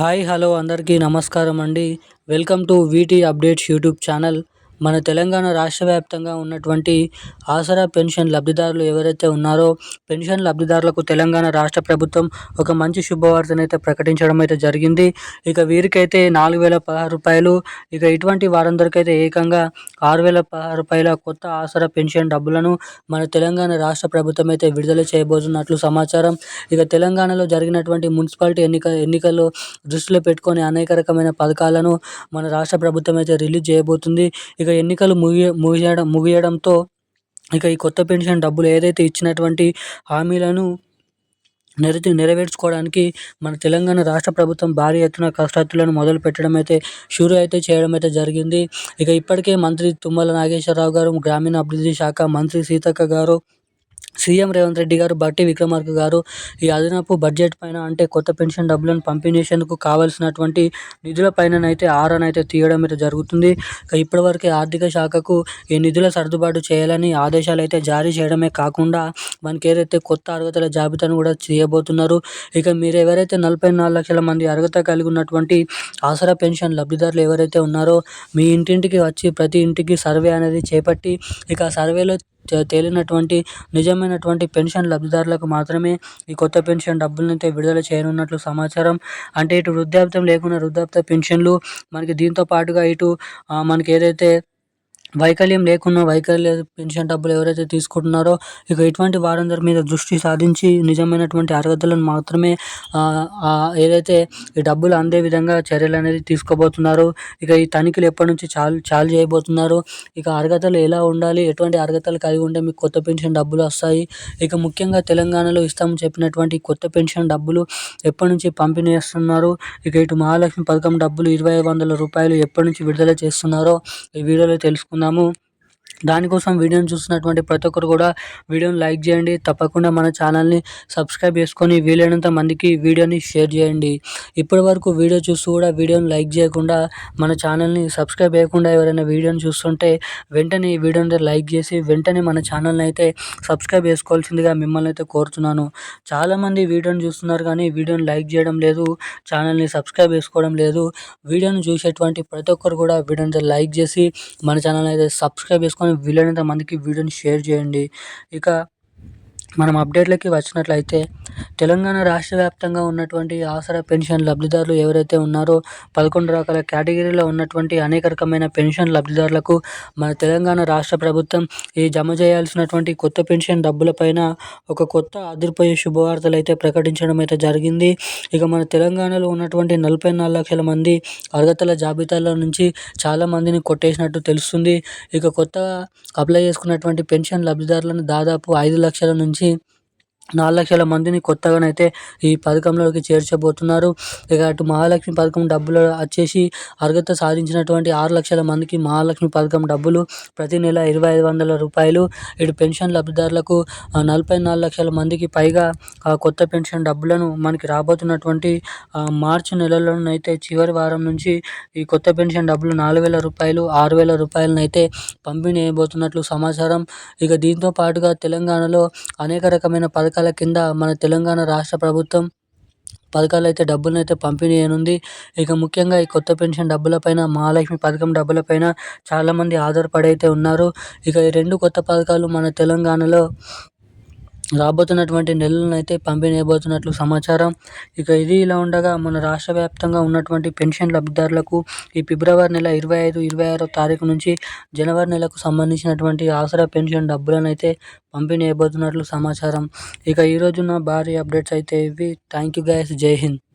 Hi hello అందరికీ నమస్కారం అండి. Welcome to VT updates YouTube channel. మన తెలంగాణ రాష్ట్ర వ్యాప్తంగా ఉన్నటువంటి ఆసరా పెన్షన్ లబ్ధిదారులు ఎవరైతే ఉన్నారో పెన్షన్ లబ్ధిదారులకు తెలంగాణ రాష్ట్ర ప్రభుత్వం ఒక మంచి శుభవార్తనైతే ప్రకటించడం అయితే జరిగింది. ఇక వీరికైతే నాలుగు వేల పదహారు రూపాయలు ఇక ఇటువంటి వారందరికైతే ఏకంగా ఆరు వేల పదహారు రూపాయల కొత్త ఆసరా పెన్షన్ డబ్బులను మన తెలంగాణ రాష్ట్ర ప్రభుత్వం అయితే విడుదల చేయబోతున్నట్లు సమాచారం. ఇక తెలంగాణలో జరిగినటువంటి మున్సిపాలిటీ ఎన్నిక ఎన్నికల్లో దృష్టిలో పెట్టుకొని అనేక రకమైన పథకాలను మన రాష్ట్ర ప్రభుత్వం అయితే రిలీజ్ చేయబోతుంది. ఇక ఇక ఎన్నికలు ముగియ ముగియడం ముగియడంతో ఇక ఈ కొత్త పెన్షన్ డబ్బులు ఏదైతే ఇచ్చినటువంటి హామీలను నెరవే నెరవేర్చుకోవడానికి మన తెలంగాణ రాష్ట్ర ప్రభుత్వం భారీ ఎత్తున కసరత్తులను మొదలు పెట్టడం అయితే షురు అయితే చేయడం అయితే జరిగింది. ఇక ఇప్పటికే మంత్రి తుమ్మల నాగేశ్వరరావు గారు గ్రామీణ అభివృద్ధి శాఖ మంత్రి సీతక్క గారు సీఎం రేవంత్ రెడ్డి గారు బట్టి విక్రమార్క గారు ఈ అదనపు బడ్జెట్ పైన అంటే కొత్త పెన్షన్ డబ్బులను పంపిణీ కావాల్సినటువంటి నిధుల పైననైతే ఆరానైతే తీయడం అయితే జరుగుతుంది. ఇప్పటివరకు ఆర్థిక శాఖకు ఈ నిధుల సర్దుబాటు చేయాలని ఆదేశాలు అయితే జారీ చేయడమే కాకుండా మనకి ఏదైతే కొత్త అర్హతల జాబితాను కూడా చేయబోతున్నారు. ఇక మీరు ఎవరైతే నలభై నాలుగు లక్షల మంది అర్హత కలిగి ఉన్నటువంటి ఆసరా పెన్షన్ లబ్ధిదారులు ఎవరైతే ఉన్నారో మీ ఇంటింటికి వచ్చి ప్రతి ఇంటికి సర్వే అనేది చేపట్టి ఇక సర్వేలో తేలినటువంటి నిజమైనటువంటి పెన్షన్ లబ్ధిదారులకు మాత్రమే ఈ కొత్త పెన్షన్ డబ్బులను అయితే విడుదల చేయనున్నట్లు సమాచారం. అంటే ఇటు వృద్ధాప్యం లేకుండా వృద్ధాప్య పెన్షన్లు మనకి దీంతో పాటుగా ఇటు మనకి ఏదైతే వైకల్యం లేకున్నా వైకల్య పెన్షన్ డబ్బులు ఎవరైతే తీసుకుంటున్నారో ఇక ఇటువంటి వారందరి మీద దృష్టి సాధించి నిజమైనటువంటి అర్హతలను మాత్రమే ఏదైతే ఈ డబ్బులు అందే విధంగా చర్యలు అనేది తీసుకోబోతున్నారు ఇక ఈ తనిఖీలు ఎప్పటి నుంచి చాలు చాలు చేయబోతున్నారు ఇక అర్హతలు ఎలా ఉండాలి ఎటువంటి అర్హతలు కలిగి ఉంటే మీకు కొత్త పెన్షన్ డబ్బులు వస్తాయి ఇక ముఖ్యంగా తెలంగాణలో ఇస్తామని చెప్పినటువంటి కొత్త పెన్షన్ డబ్బులు ఎప్పటి నుంచి పంపిణీ చేస్తున్నారు ఇక ఇటు మహాలక్ష్మి పథకం డబ్బులు ఇరవై వందల రూపాయలు ఎప్పటి నుంచి విడుదల చేస్తున్నారో ఈ వీడియోలో తెలుసుకుందాం. নামও దానికోసం వీడియోని చూస్తున్నటువంటి ప్రతి ఒక్కరు కూడా వీడియోని లైక్ చేయండి. తప్పకుండా మన ఛానల్ని సబ్స్క్రైబ్ చేసుకొని వీలైనంత మందికి వీడియోని షేర్ చేయండి. ఇప్పటి వరకు వీడియో చూస్తూ కూడా వీడియోని లైక్ చేయకుండా మన ఛానల్ని సబ్స్క్రైబ్ చేయకుండా ఎవరైనా వీడియోని చూస్తుంటే వెంటనే ఈ వీడియోని లైక్ చేసి వెంటనే మన ఛానల్ని అయితే సబ్స్క్రైబ్ చేసుకోవాల్సిందిగా మిమ్మల్ని అయితే కోరుతున్నాను. చాలామంది వీడియోని చూస్తున్నారు కానీ వీడియోని లైక్ చేయడం లేదు ఛానల్ని సబ్స్క్రైబ్ చేసుకోవడం లేదు. వీడియోని చూసేటువంటి ప్రతి ఒక్కరు కూడా వీడియోని లైక్ చేసి మన ఛానల్ అయితే సబ్స్క్రైబ్ చేసుకొని వీలైనంత మందికి వీడియోని షేర్ చేయండి. ఇక మనం అప్డేట్లకి వచ్చినట్లయితే తెలంగాణ రాష్ట్ర వ్యాప్తంగా ఉన్నటువంటి ఆసరా పెన్షన్ లబ్ధిదారులు ఎవరైతే ఉన్నారో పదకొండు రకాల కేటగిరీలో ఉన్నటువంటి అనేక రకమైన పెన్షన్ లబ్ధిదారులకు మన తెలంగాణ రాష్ట్ర ప్రభుత్వం ఈ జమ చేయాల్సినటువంటి కొత్త పెన్షన్ డబ్బులపైన ఒక కొత్త అదిరిపోయే శుభవార్తలు అయితే ప్రకటించడం అయితే జరిగింది. ఇక మన తెలంగాణలో ఉన్నటువంటి నలభై నాలుగు లక్షల మంది అర్హతల జాబితాలో నుంచి చాలామందిని కొట్టేసినట్టు తెలుస్తుంది. ఇక కొత్తగా అప్లై చేసుకున్నటువంటి పెన్షన్ లబ్ధిదారులను దాదాపు ఐదు లక్షల నుంచి मुझे-- నాలుగు లక్షల మందిని కొత్తగానైతే ఈ పథకంలోకి చేర్చబోతున్నారు. ఇక అటు మహాలక్ష్మి పథకం డబ్బులు వచ్చేసి అర్హత సాధించినటువంటి ఆరు లక్షల మందికి మహాలక్ష్మి పథకం డబ్బులు ప్రతి నెల ఇరవై ఐదు వందల రూపాయలు. ఇటు పెన్షన్ లబ్ధిదారులకు నలభై నాలుగు లక్షల మందికి పైగా కొత్త పెన్షన్ డబ్బులను మనకి రాబోతున్నటువంటి మార్చి నెలలోనైతే చివరి వారం నుంచి ఈ కొత్త పెన్షన్ డబ్బులు నాలుగు వేల రూపాయలు ఆరు వేల రూపాయలనైతే పంపిణీ చేయబోతున్నట్లు సమాచారం. ఇక దీంతో పాటుగా తెలంగాణలో అనేక రకమైన పథకాలు పథకాల కింద మన తెలంగాణ రాష్ట్ర ప్రభుత్వం పథకాలు అయితే డబ్బులను అయితే పంపిణీ చేయనుంది ఇక ముఖ్యంగా ఈ కొత్త పెన్షన్ డబ్బులపైన మహాలక్ష్మి పథకం డబ్బులపైన చాలామంది ఆధారపడి అయితే ఉన్నారు. ఇక ఈ రెండు కొత్త పథకాలు మన తెలంగాణలో రాబోతున్నటువంటి నెలలనైతే పంపిణీయబోతున్నట్లు సమాచారం. ఇక ఇది ఇలా ఉండగా మన రాష్ట్ర వ్యాప్తంగా ఉన్నటువంటి పెన్షన్ లబ్ధిదారులకు ఈ ఫిబ్రవరి నెల ఇరవై ఐదు ఇరవై ఆరో తారీఖు నుంచి జనవరి నెలకు సంబంధించినటువంటి ఆసరా పెన్షన్ డబ్బులను అయితే పంపిణీ అయిపోతున్నట్లు సమాచారం. ఇక ఈరోజున్న భారీ అప్డేట్స్ అయితే ఇవి. థ్యాంక్ యూ గైస్ జై హింద్.